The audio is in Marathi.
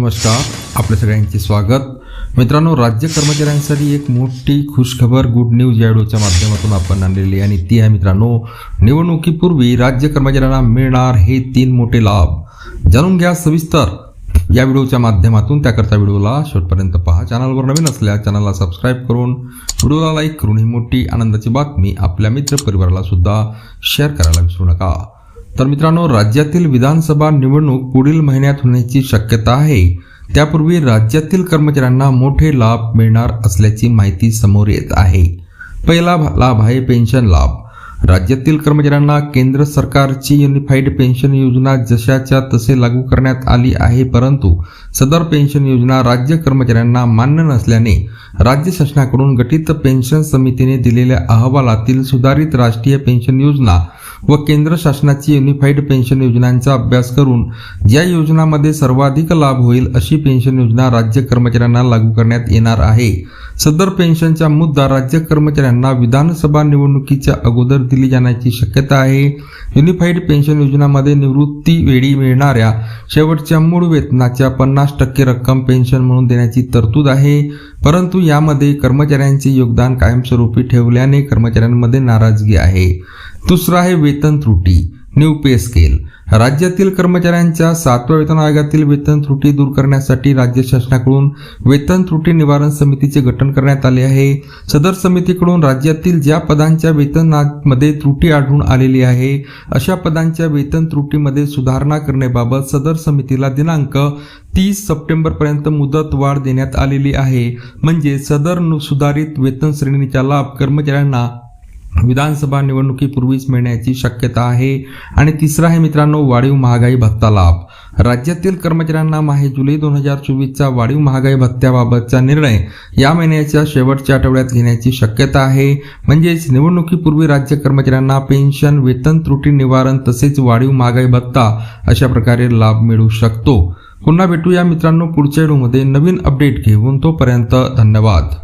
नमस्कार आपल्या सगळ्यांचे स्वागत. मित्रांनो राज्य कर्मचाऱ्यांसाठी एक मोठी खुशखबर गुड न्यूज या व्हिडिओच्या माध्यमातून आपण आणलेली आणि ती आहे मित्रांनो निवडणुकीपूर्वी राज्य कर्मचाऱ्यांना मिळणार हे तीन मोठे लाभ. जाणून घ्या सविस्तर या व्हिडिओच्या माध्यमातून. त्याकरता व्हिडिओला शेवटपर्यंत पहा. चॅनलवर नवीन असल्यास चॅनलला सबस्क्राईब करून व्हिडिओला लाईक करून ही मोठी आनंदाची बातमी आपल्या मित्र परिवाराला सुद्धा शेअर करायला विसरू नका. तर मित्रांनो राज्यातील विधानसभा निवडणूक पुढील महिन्यात होण्याची शक्यता आहे. त्यापूर्वी राज्यातील कर्मचाऱ्यांना मोठे लाभ मिळणार असल्याची माहिती समोर येत आहे. पहिला लाभ आहे पेन्शन लाभ. राज्यातील कर्मचाऱ्यांना केंद्र सरकारची युनिफाईड पेन्शन योजना जशाच्या तसे लागू करण्यात आली आहे परंतु सदर पेन्शन योजना राज्य कर्मचाऱ्यांना मान्य नसल्याने राज्य शासनाकडून गठीत पेन्शन समितीने दिलेल्या अहवालातील सुधारित राष्ट्रीय पेन्शन योजना व केंद्र शासनाची युनिफाईड पेन्शन योजनांचा अभ्यास करून ज्या योजनामध्ये सर्वाधिक लाभ होईल अशी पेन्शन योजना राज्य कर्मचाऱ्यांना लागू करण्यात येणार आहे. सदर पेन्शनचा मुद्दा राज्य कर्मचाऱ्यांना विधानसभा निवडणुकीच्या अगोदर दिली जाण्याची शक्यता आहे. युनिफाईड पेन्शन योजनामध्ये निवृत्ती वेळी मिळणाऱ्या शेवटच्या मूळ वेतनाच्या पन्नास टक्के रक्कम पेन्शन म्हणून देण्याची तरतूद आहे. परंतु यामध्ये कर्मचाऱ्यांचे योगदान कायमस्वरूपी ठेवल्याने कर्मचाऱ्यांमध्ये नाराजगी आहे. दुसरा आहे वेतन त्रुटी. New pay scale. राज्यातील कर्मचाऱ्यांच्या सातव्या वेतन आयोगातील वेतन त्रुटी दूर करण्यासाठी राज्य शासनाकडून वेतन त्रुटी निवारण समितीचे गठन करण्यात आले आहे. सदर समितीकडून राज्यातील ज्या पदांच्या वेतनामध्ये त्रुटी आढळून आलेली आहे अशा पदांच्या वेतन त्रुटीमध्ये सुधारणा करण्याबाबत सदर समितीला दिनांक तीस सप्टेंबरपर्यंत मुदत वाढ देण्यात आलेली आहे. म्हणजे सदर सुधारित वेतन श्रेणीचा लाभ कर्मचाऱ्यांना विधानसभा निवडणुकीपूर्वीच मिळण्याची शक्यता आहे. आणि तिसरा आहे मित्रांनो वाढीव महागाई भत्ता लाभ. राज्यातील कर्मचाऱ्यांना माहे जुलै दोन हजार चोवीसचा वाढीव महागाई भत्त्याबाबतचा निर्णय. या महिन्याच्या शेवटच्या आठवड्यात घेण्याची शक्यता आहे. म्हणजेच निवडणुकीपूर्वी राज्य कर्मचाऱ्यांना पेन्शन वेतन त्रुटी निवारण तसेच वाढीव महागाई भत्ता अशा प्रकारे लाभ मिळू शकतो. पुन्हा भेटूया मित्रांनो पुढच्या व्हिडिओमध्ये. नवीन अपडेट घेऊन तोपर्यंत धन्यवाद.